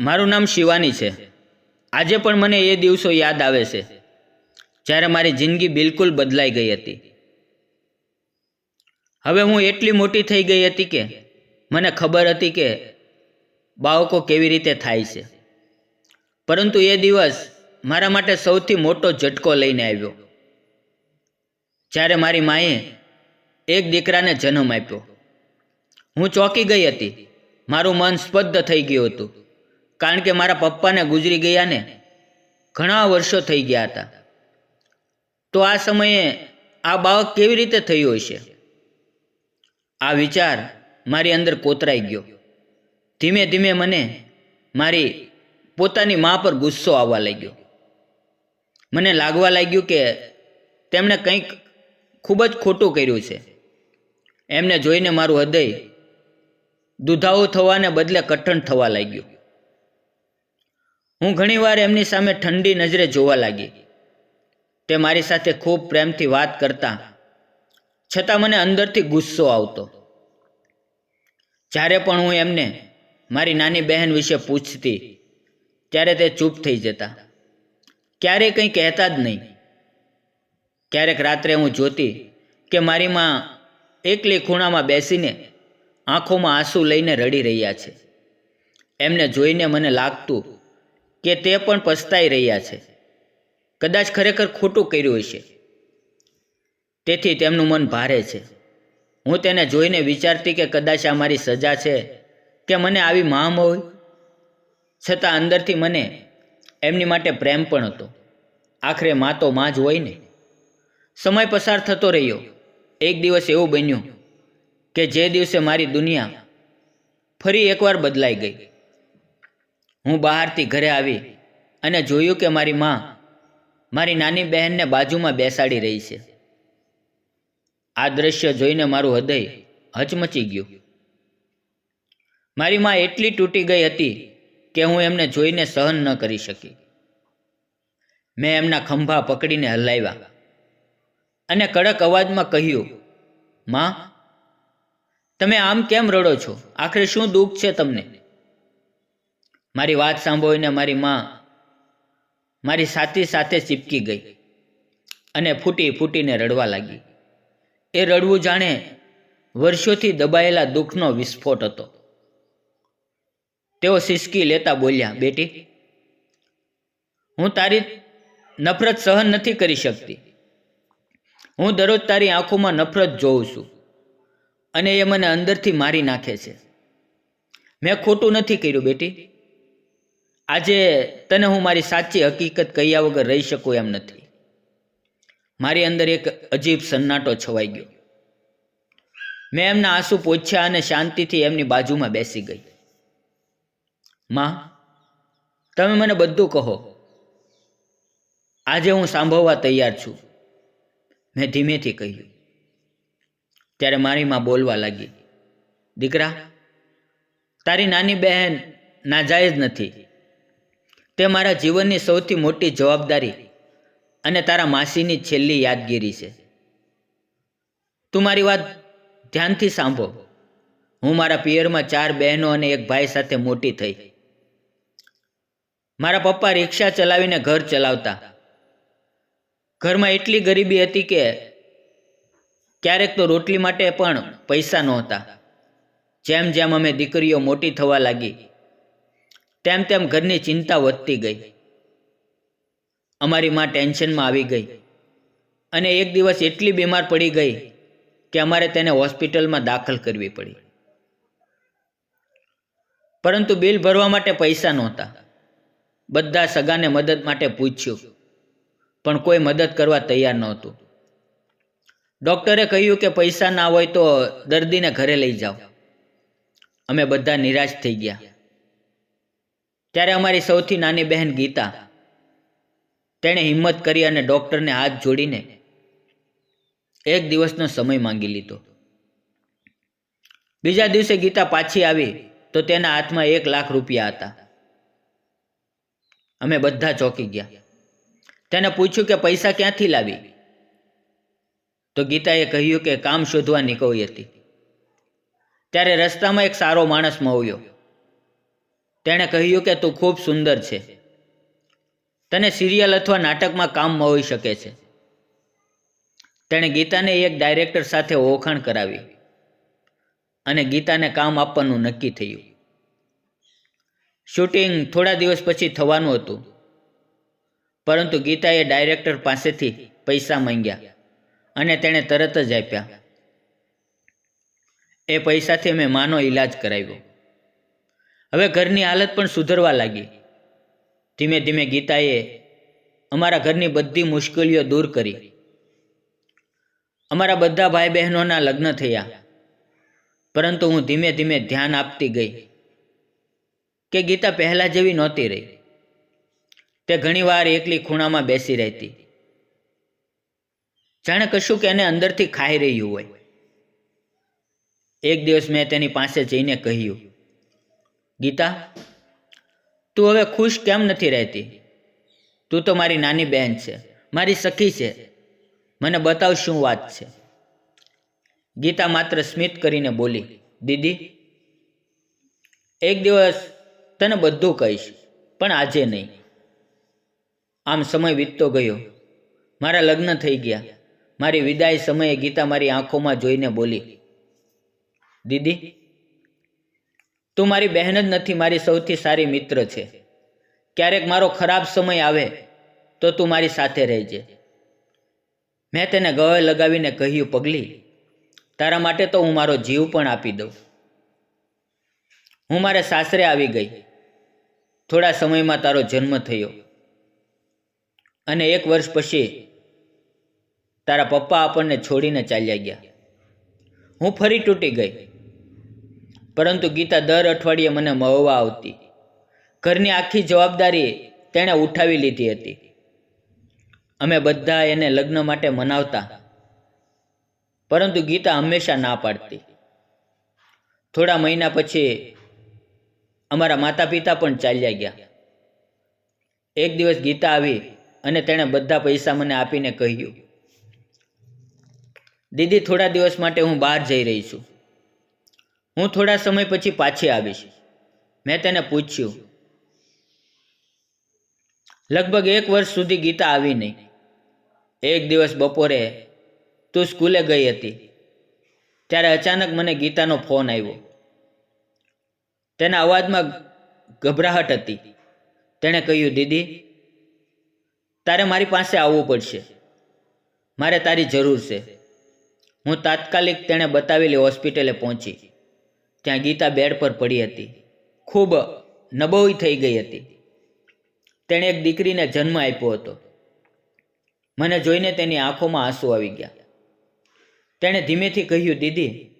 મારું નામ શિવાની છે. આજે પણ મને એ દિવસો યાદ આવે છે, જ્યારે મારી જિંદગી બિલકુલ બદલાઈ ગઈ હતી. હવે હું એટલી મોટી થઈ ગઈ હતી કે મને ખબર હતી કે બાળકો કેવી રીતે થાય છે. પરંતુ એ દિવસ મારા માટે સૌથી મોટો ઝટકો લઈને આવ્યો. જ્યારે મારી માએ એક દીકરાને જન્મ આપ્યો. હું ચોંકી ગઈ હતી. મારું મન સ્પદ્ધ થઈ ગયું હતું. કારણ કે મારા પપ્પાને ગુજરી ગયાને ઘણા વર્ષો થઈ ગયા હતા. તો આ સમયે આ બાળક કેવી રીતે થયું હશે આ વિચાર મારી અંદર કોતરાઈ ગયો. ધીમે ધીમે મને મારી પોતાની મા પર ગુસ્સો આવવા લાગ્યો. મને લાગવા લાગ્યું કે તેમણે કંઈક ખૂબ જ ખોટું કર્યું છે. એમને જોઈને મારું હૃદય દુધાવું થવાને બદલે કઠણ થવા લાગ્યું. હું ઘણીવાર એમની સામે ઠંડી નજરે જોવા લાગી. તે મારી સાથે ખૂબ પ્રેમથી વાત કરતા, છતાં મને અંદરથી ગુસ્સો આવતો. જ્યારે પણ હું એમને મારી નાની બહેન વિશે પૂછતી, ત્યારે તે ચૂપ થઈ જતા. ક્યારેય કંઈ કહેતા જ નહીં. ક્યારેક રાત્રે હું જોતી કે મારી માં એકલી ખૂણામાં બેસીને આંખોમાં આંસુ લઈને રડી રહ્યા છે. એમને જોઈને મને લાગતું કે તે પણ પસ્તાઈ રહ્યા છે. કદાચ ખરેખર ખોટું કર્યું હશે. તેથી તેમનું મન ભારે છે. હું તેને જોઈને વિચારતી કે કદાચ આ મારી સજા છે કે મને આવી મામ હોય? છતાં અંદરથી મને એમની માટે પ્રેમ પણ હતો. આખરે મા તો માં જ હોય ને. સમય પસાર થતો રહ્યો. એક દિવસ એવું બન્યું કે જે દિવસે મારી દુનિયા ફરી એકવાર બદલાઈ ગઈ. હું બહારથી ઘરે આવી અને જોયું કે મારી માં મારી નાની બહેનને બાજુમાં બેસાડી રહી છે. આ દ્રશ્ય જોઈને મારું હૃદય હચમચી ગયું. મારી માં એટલી તૂટી ગઈ હતી કે હું એમને જોઈને સહન ન કરી શકી. મેં એમના ખંભા પકડીને હલાવ્યા અને કડક અવાજમાં કહ્યું, માં, તમે આમ કેમ રડો છો? આખરે શું દુઃખ છે તમને? મારી વાત સાંભળીને મારી માં મારી સાથી સાથે ચીપકી ગઈ અને ફૂટી ફૂટીને રડવા લાગી. એ રડવું જાણે વર્ષોથી દબાયેલા દુઃખનો વિસ્ફોટ હતો. તેઓ સિસકી લેતા બોલ્યા, બેટી, હું તારી નફરત સહન નથી કરી શકતી. હું દરરોજ તારી આંખોમાં નફરત જોઉં છું અને એ મને અંદરથી મારી નાખે છે. મેં ખોટું નથી કર્યું, બેટી. આજે તને હું મારી સાચી હકીકત કહ્યા વગર રહી શકું એમ નથી. મારી અંદર એક અજીબ સન્નાટો છવાઈ ગયો. મેં એમના આંસુ પોછ્યા અને શાંતિથી એમની બાજુમાં બેસી ગઈ. માં, તમે મને બધું કહો. આજે હું સાંભળવા તૈયાર છું. મેં ધીમેથી કહ્યું. ત્યારે મારી માં બોલવા લાગી. દીકરા, તારી નાની બહેન નાજાયજ નથી. તે મારા જીવનની સૌથી મોટી જવાબદારી અને તારા માસીની છેલ્લી યાદગીરી છે. તું મારી વાત ધ્યાનથી સાંભળો. હું મારા પિયરમાં ચાર બહેનો અને એક ભાઈ સાથે મોટી થઈ. મારા પપ્પા રિક્ષા ચલાવીને ઘર ચલાવતા. ઘરમાં એટલી ગરીબી હતી કે ક્યારેક તો રોટલી માટે પણ પૈસા નહોતા. જેમ જેમ અમે દીકરીઓ મોટી થવા લાગી તેમ તેમ ઘરની ચિંતા વધતી ગઈ. અમારી માં ટેન્શનમાં આવી ગઈ. અને એક દિવસ એટલી બીમાર પડી ગઈ કે અમારે તેને હોસ્પિટલમાં દાખલ કરવી પડી. પરંતુ બિલ ભરવા માટે પૈસા નહોતા. બધા સગાને મદદ માટે પૂછ્યું, પણ કોઈ મદદ કરવા તૈયાર નહોતું. ડૉક્ટરે કહ્યું કે પૈસા ના હોય તો દર્દીને ઘરે લઈ જાઓ. અમે બધા નિરાશ થઈ ગયા. ત્યારે અમારી સૌથી નાની બહેન ગીતા. તેણે હિંમત કરી અને ડૉક્ટરને હાથ જોડીને એક દિવસનો સમય માંગી લીધો. બીજા દિવસે ગીતા પાછી આવી તો તેના હાથમાં એક લાખ રૂપિયા હતા. અમે બધા ચોંકી ગયા. તેને પૂછ્યું કે પૈસા ક્યાંથી લાવી? તો ગીતાએ કહ્યું કે કામ શોધવા નીકળી હતી. ત્યારે રસ્તામાં એક સારો માણસ મળ્યો. તેણે કહ્યું કે તું ખૂબ સુંદર છે. તને સિરિયલ અથવા નાટકમાં કામ મળી શકે છે. તેણે ગીતાને એક ડાયરેક્ટર સાથે ઓળખાણ કરાવી અને ગીતાને કામ આપવાનું નક્કી થયું. શૂટિંગ થોડા દિવસ પછી થવાનું હતું. પરંતુ ગીતાએ ડાયરેક્ટર પાસેથી પૈસા માંગ્યા અને તેણે તરત જ આપ્યા. એ પૈસાથી મેં માનો ઈલાજ કરાવ્યો. હવે ઘરની હાલત પણ સુધરવા લાગી. ધીમે ધીમે ગીતાએ અમારા ઘરની બધી મુશ્કેલીઓ દૂર કરી. અમારા બધા ભાઈ બહેનોના લગ્ન થયા. પરંતુ હું ધીમે ધીમે ધ્યાન આપતી ગઈ કે ગીતા પહેલાં જેવી નહોતી રહી. તે ઘણીવાર એકલી ખૂણામાં બેસી રહેતી. જાણે કશું કે એને અંદરથી ખાઈ રહ્યું હોય. એક દિવસ મેં તેની પાસે જઈને કહ્યું ગીતા, તું હવે ખુશ કેમ નથી રહેતી? તું તો મારી નાની બહેન છે, મારી સખી છે, મને બતાવ શું વાત છે? ગીતા માત્ર સ્મિત કરીને બોલી, દીદી, એક દિવસ તને બધું કહીશ, પણ આજે નહીં. આમ સમય વીતતો ગયો. મારા લગ્ન થઈ ગયા. મારી વિદાય સમયે ગીતા મારી આંખોમાં જોઈને બોલી, દીદી તું મારી બહેન જ નથી, મારી સૌથી સારી મિત્ર છે. ક્યારેક મારો ખરાબ સમય આવે તો તું મારી સાથે રહેજે. મેં તેને ગળે લગાવીને કહ્યું, પગલી, તારા માટે તો હું મારો જીવ પણ આપી દઉં. હું મારે સાસરે આવી ગઈ. થોડા સમયમાં તારો જન્મ થયો. અને એક વર્ષ પછી તારા પપ્પા આપણને છોડીને ચાલ્યા ગયા. હું ફરી તૂટી ગઈ. પરંતુ ગીતા દર અઠવાડિયે મને મળવા આવતી. ઘરની આખી જવાબદારી તેણે ઉઠાવી લીધી હતી. અમે બધા એને લગ્ન માટે મનાવતા. પરંતુ ગીતા હંમેશા ના પાડતી. થોડા મહિના પછી અમારા માતા પિતા પણ ચાલ્યા ગયા. એક દિવસ ગીતા આવી અને તેણે બધા પૈસા મને આપીને કહ્યું, દીદી, થોડા દિવસ માટે હું બહાર જઈ રહી છું. હું થોડા સમય પછી પાછી આવીશ. મેં તેને પૂછ્યું, લગભગ એક વર્ષ સુધી ગીતા આવી નહીં. એક દિવસ બપોરે તું સ્કૂલે ગઈ હતી. ત્યારે અચાનક મને ગીતાનો ફોન આવ્યો. તેના અવાજમાં ગભરાહટ હતી. તેણે કહ્યું, દીદી, તારે મારી પાસે આવવું પડશે. મારે તારી જરૂર છે. હું તાત્કાલિક તેણે બતાવેલી હોસ્પિટલે પહોંચી. ત્યાં ગીતા બેડ પર પડી હતી. ખૂબ નબોઈ થઈ ગઈ હતી. તેણે એક દીકરીને જન્મ આપ્યો હતો. મને જોઈને તેની આંખોમાં આંસુ આવી ગયા. તેણે ધીમેથી કહ્યું, દીદી,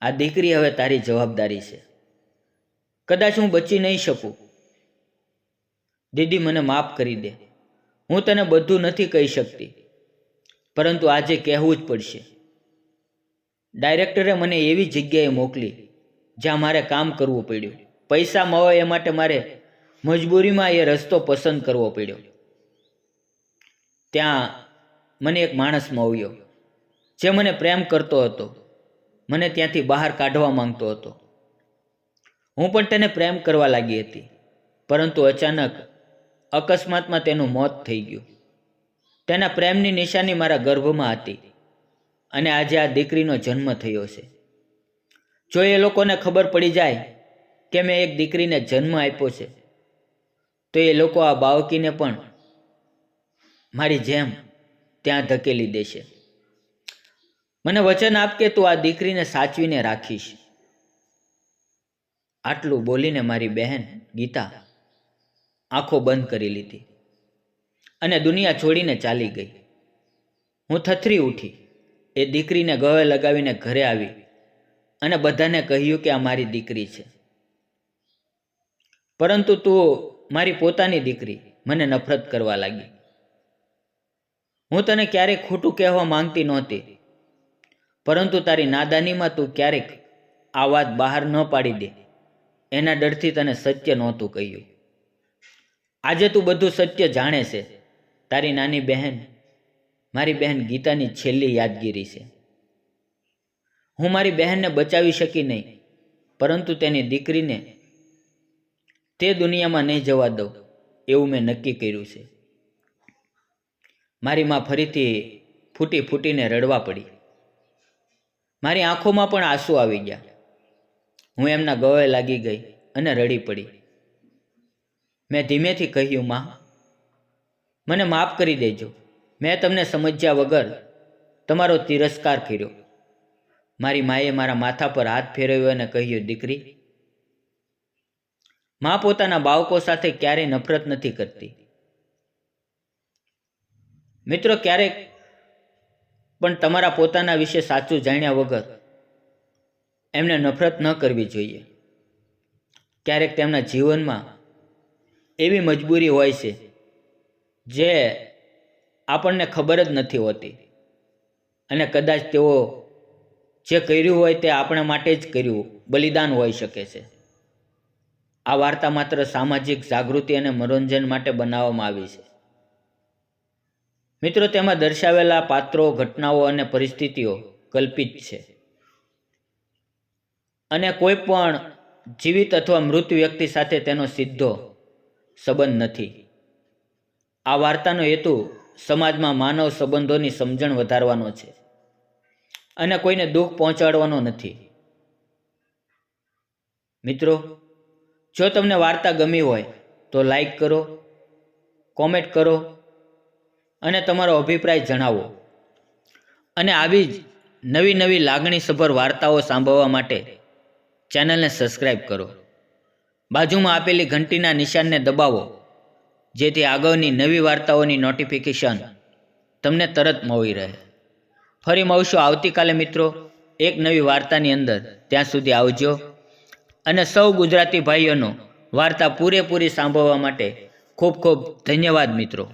આ દીકરી હવે તારી જવાબદારી છે. કદાચ હું બચી નહીં શકું. દીદી, મને માફ કરી દે. હું તને બધું નથી કહી શકતી. પરંતુ આજે કહેવું જ પડશે. ડાયરેક્ટરે મને એવી જગ્યાએ મોકલી, જ્યાં મારે કામ કરવું પડ્યું. પૈસા મળે એ માટે મારે મજબૂરીમાં એ રસ્તો પસંદ કરવો પડ્યો. ત્યાં મને એક માણસ મળ્યો, જે મને પ્રેમ કરતો હતો. મને ત્યાંથી બહાર કાઢવા માંગતો હતો. હું પણ તેને પ્રેમ કરવા લાગી હતી, પરંતુ અચાનક અકસ્માતમાં તેનું મોત થઈ ગયું. તેના પ્રેમની નિશાની મારા ગર્ભમાં હતી. અને આજે આ દીકરીનો જન્મ થયો છે. જો એ લોકોને ખબર પડી જાય કે મેં એક દીકરીને જન્મ આપ્યો છે, તો એ લોકો આ બાવકીને પણ મારી જેમ ત્યાં ધકેલી દેશે. મને વચન આપ કે તું આ દીકરીને સાચવીને રાખીશ. આટલું બોલીને મારી બહેન ગીતા આંખો બંધ કરી લીધી અને દુનિયા છોડીને ચાલી ગઈ. હું થથરી ઉઠી. એ દીકરીને ગળે લગાવીને ઘરે આવી અને બધાને કહ્યું કે આ મારી દીકરી છે. પરંતુ તું મારી પોતાની દીકરી, મને નફરત કરવા લાગી. હું તને ક્યારેક ખોટું કહેવા માંગતી નહોતી, પરંતુ તારી નાદાનીમાં તું ક્યારેક આ વાત બહાર ન પાડી દે, એના ડરથી તને સત્ય નહોતું કહ્યું. આજે તું બધું સત્ય જાણે છે, તારી નાની બહેન મારી બહેન ગીતાની છેલ્લી યાદગીરી છે. હું મારી બહેનને બચાવી શકી નહીં, પરંતુ તેની દીકરીને તે દુનિયામાં નહીં જવા દઉં એવું મેં નક્કી કર્યું છે. મારી માં ફરીથી ફૂટી ફૂટીને રડવા પડી. મારી આંખોમાં પણ આંસુ આવી ગયા. હું એમના ગળે લાગી ગઈ અને રડી પડી. મેં ધીમેથી કહ્યું, માં, મને માફ કરી દેજો. મેં તમને સમજ્યા વગર તમારો તિરસ્કાર કર્યો. મારી માએ મારા માથા પર હાથ ફેરવ્યો અને કહ્યું, દીકરી, મા પોતાના બાળકો સાથે ક્યારેય નફરત નથી કરતી. મિત્રો, ક્યારેક પણ તમારા પોતાના વિશે સાચું જાણ્યા વગર એમને નફરત ન કરવી જોઈએ. ક્યારેક તેમના જીવનમાં એવી મજબૂરી હોય છે, જે આપણને ખબર જ નથી હોતી. અને કદાચ તેઓ જે કર્યું હોય તે આપણા માટે જ કર્યું, બલિદાન હોઈ શકે છે. આ વાર્તા માત્ર સામાજિક જાગૃતિ અને મનોરંજન માટે બનાવવામાં આવી છે. મિત્રો, તેમાં દર્શાવેલા પાત્રો, ઘટનાઓ અને પરિસ્થિતિઓ કલ્પિત છે. અને કોઈ પણ જીવિત અથવા મૃત વ્યક્તિ સાથે તેનો સીધો સંબંધ નથી. આ વાર્તાનો હેતુ સમાજમાં માનવ સંબંધોની સમજણ વધારવાનો છે. અને કોઈને દુઃખ પહોંચાડવાનો નથી. મિત્રો, જો તમને વાર્તા ગમી હોય, તો લાઈક કરો કોમેન્ટ કરો, અને તમારો અભિપ્રાય જણાવો. અને આવી જ નવી નવી લાગણીસભર વાર્તાઓ સાંભળવા માટે ચેનલને સબસ્ક્રાઈબ કરો. બાજુમાં આપેલી ઘંટીના નિશાનને દબાવો. જેથી આગળની નવી વાર્તાઓની નોટિફિકેશન તમને તરત મળી રહે. ફરી મળશું આવતીકાલે મિત્રો એક નવી વાર્તાની અંદર. ત્યાં સુધી આવજો. અને સૌ ગુજરાતી ભાઈઓનો વાર્તા પૂરેપૂરી સાંભળવા માટે ખૂબ ખૂબ ધન્યવાદ મિત્રો.